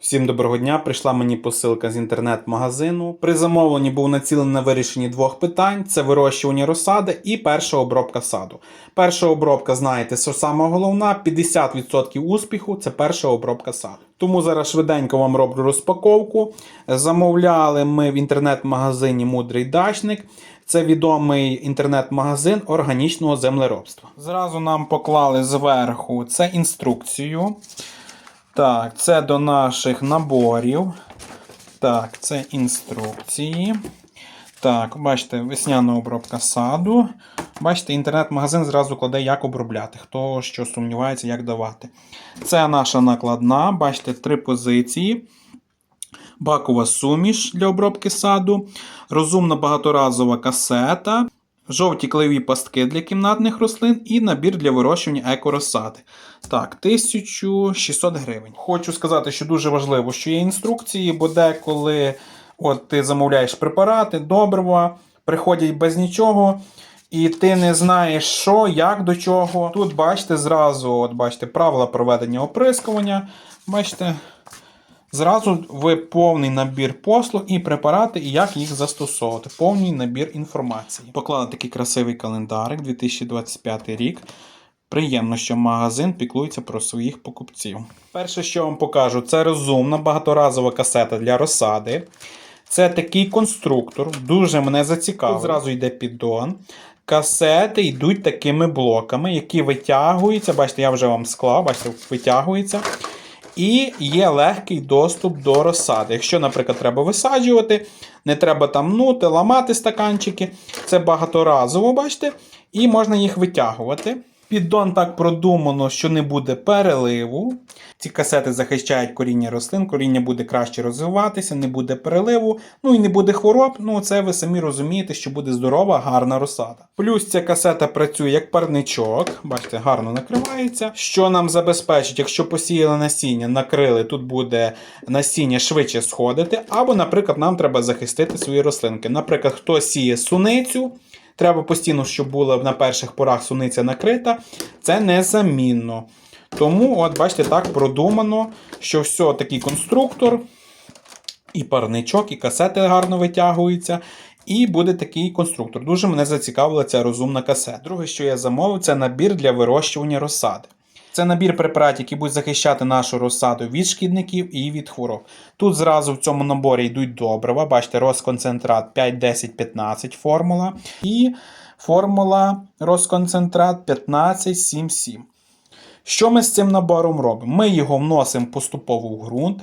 Всім доброго дня. Прийшла мені посилка з інтернет-магазину. При замовленні був націлений на вирішення двох питань: це вирощування розсади і перша обробка саду. Перша обробка, знаєте, що саме головна: 50% успіху це перша обробка саду. Тому зараз швиденько вам роблю розпаковку. Замовляли ми в інтернет-магазині Мудрий дачник. Це відомий інтернет-магазин органічного землеробства. Зразу нам поклали зверху це інструкцію. Так, це до наших наборів. Так, це інструкції. Так, бачите, весняна обробка саду. Бачите, інтернет-магазин зразу кладе, як обробляти. Хто що сумнівається, як давати. Це наша накладна. Бачите, три позиції. Бакова суміш для обробки саду, розумна багаторазова касета, жовті клеєві пастки для кімнатних рослин і набір для вирощування екорозсади. Так, 1600 гривень. Хочу сказати, що дуже важливо, що є інструкції, бо деколи от, ти замовляєш препарати, добрива, приходять без нічого. І ти не знаєш, що, як до чого. Тут бачите, зразу от бачите, правила проведення оприскування. Бачите, Зразу ви повний набір послуг і препарати, і як їх застосовувати. Повний набір інформації. Поклали такий красивий календарик 2025 рік. Приємно, що магазин піклується про своїх покупців. Перше, що вам покажу, це розумна багаторазова касета для розсади. Це такий конструктор, дуже мене зацікавив. Зразу йде піддон. Касети йдуть такими блоками, які витягуються. Бачите, я вже вам склав, бачите, витягується. І є легкий доступ до розсади. Якщо, наприклад, треба висаджувати, не треба там нути, ламати стаканчики. Це багаторазово, бачите, і можна їх витягувати. Піддон так продумано, що не буде переливу. Ці касети захищають коріння рослин, коріння буде краще розвиватися, не буде переливу, ну і не буде хвороб. Ну, це ви самі розумієте, що буде здорова, гарна розсада. Плюс ця касета працює як парничок, бачите, гарно накривається. Що нам забезпечить, якщо посіяли насіння, накрили, тут буде насіння швидше сходити. Або, наприклад, нам треба захистити свої рослинки. Наприклад, хто сіє суницю. Треба постійно, щоб була на перших порах суниця накрита. Це незамінно. Тому, от, бачите, так продумано, що все такий конструктор, і парничок, і касети гарно витягуються. І буде такий конструктор. Дуже мене зацікавила ця розумна касета. Друге, що я замовив, це набір для вирощування розсади. Це набір препаратів, які будуть захищати нашу розсаду від шкідників і від хвороб. Тут зразу в цьому наборі йдуть добрива. Бачите, розконцентрат 5, 10, 15 формула. І формула розконцентрат 15, 7, 7. Що ми з цим набором робимо? Ми його вносимо поступово в ґрунт,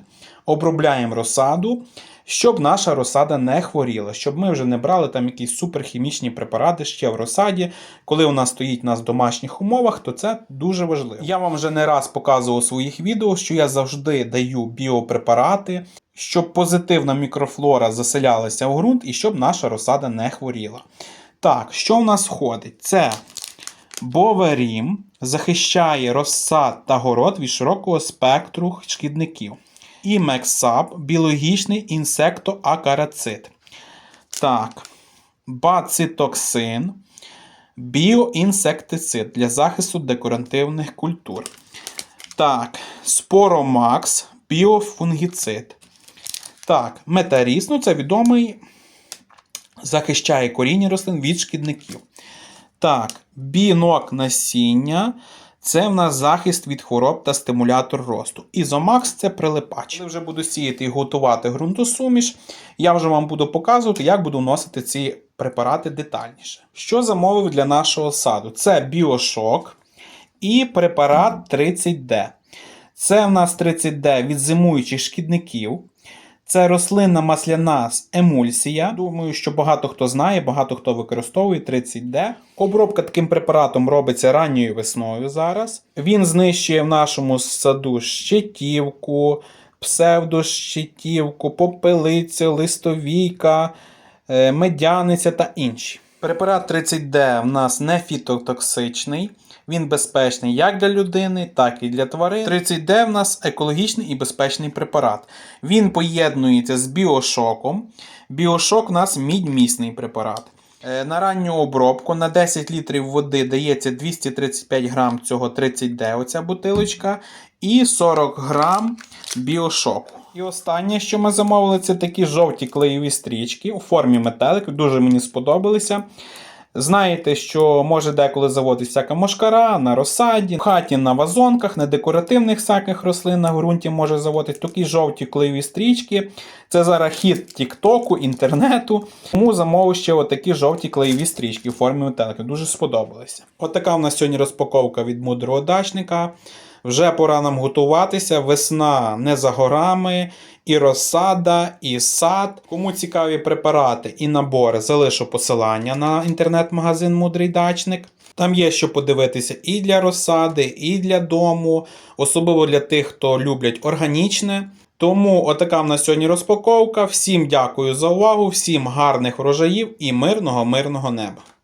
обробляємо розсаду, щоб наша розсада не хворіла, щоб ми вже не брали там якісь суперхімічні препарати ще в розсаді. Коли нас стоїть в домашніх умовах, то це дуже важливо. Я вам вже не раз показував у своїх відео, що я завжди даю біопрепарати, щоб позитивна мікрофлора заселялася в ґрунт і щоб наша розсада не хворіла. Так, що в нас входить? Це Боверім захищає розсад та город від широкого спектру шкідників. І Мексап біологічний інсектоакарацид. Так, бацитоксин, біоінсектицид для захисту декоративних культур. Так, споромакс, біофунгіцид. Так, метаріс, ну це відомий, захищає коріння рослин від шкідників. Так, бінок насіння. Це в нас захист від хвороб та стимулятор росту. Ізомакс це прилипач. Коли вже буду сіяти і готувати ґрунтосуміш, я вже вам буду показувати, як буду вносити ці препарати детальніше. Що замовив для нашого саду? Це біошок і препарат 30D. Це в нас 30D від зимуючих шкідників. Це рослинна масляна емульсія. Думаю, що багато хто знає, багато хто використовує 30D. Обробка таким препаратом робиться ранньою весною зараз. Він знищує в нашому саду щитівку, псевдощитівку, попелицю, листовійка, е, медяниця та інші. Препарат 30D в нас не фітотоксичний. Він безпечний як для людини, так і для тварин. 30D в нас екологічний і безпечний препарат. Він поєднується з біошоком. Біошок в нас мідьмісний препарат. Е, На ранню обробку на 10 літрів води дається 235 грам цього 30D, оця бутилочка, і 40 грам біошоку. І останнє, що ми замовили, це такі жовті клеєві стрічки у формі метелик. Дуже мені сподобалися. Знаєте, що може деколи заводити всяка мошкара на розсаді, в хаті на вазонках, на декоративних всяких рослин на ґрунті може заводити такі жовті клеєві стрічки. Це зараз хід Тіктоку, інтернету. Тому замовив ще отакі жовті клеєві стрічки в формі метелика. Дуже сподобалися. Отака в нас сьогодні розпаковка від мудрого дачника. Вже пора нам готуватися. Весна не за горами, і розсада, і сад. Кому цікаві препарати і набори, залишу посилання на інтернет-магазин Мудрий Дачник. Там є що подивитися і для розсади, і для дому, особливо для тих, хто люблять органічне. Тому отака в нас сьогодні розпаковка. Всім дякую за увагу, всім гарних врожаїв і мирного, мирного неба.